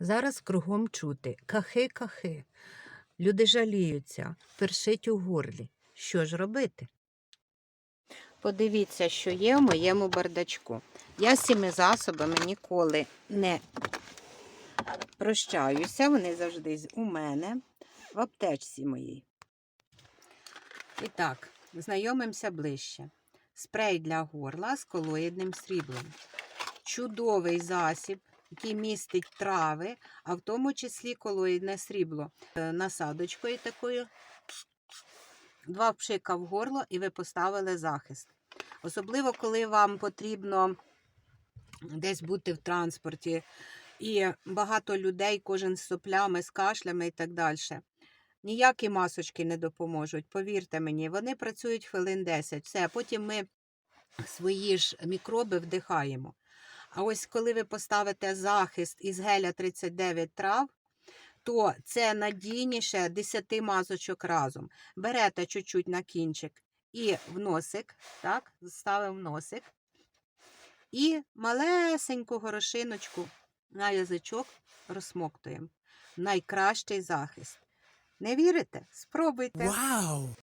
Зараз кругом чути кахи-кахи. Люди жаліються, першить у горлі. Що ж робити? Подивіться, що є в моєму бардачку. Я з цими засобами ніколи не прощаюся, вони завжди у мене в аптечці моїй. І так, знайомимося ближче. Спрей для горла з колоїдним сріблом. Чудовий засіб, який містить трави, а в тому числі колоїдне срібло. Е, Насадочкою такою. Два пшика в горло і ви поставили захист. Особливо, коли вам потрібно десь бути в транспорті, і багато людей, кожен з соплями, з кашлями і так далі. Ніякі масочки не допоможуть, повірте мені, вони працюють хвилин 10. Все, потім ми свої ж мікроби вдихаємо. А ось коли ви поставите захист із геля 39 трав, то це надійніше 10 масочок разом. Берете чуть-чуть на кінчик і в носик, так, ставимо в носик. І малесеньку горошиночку на язичок розсмоктуємо. Найкращий захист. Не вірите? Спробуйте. Wow!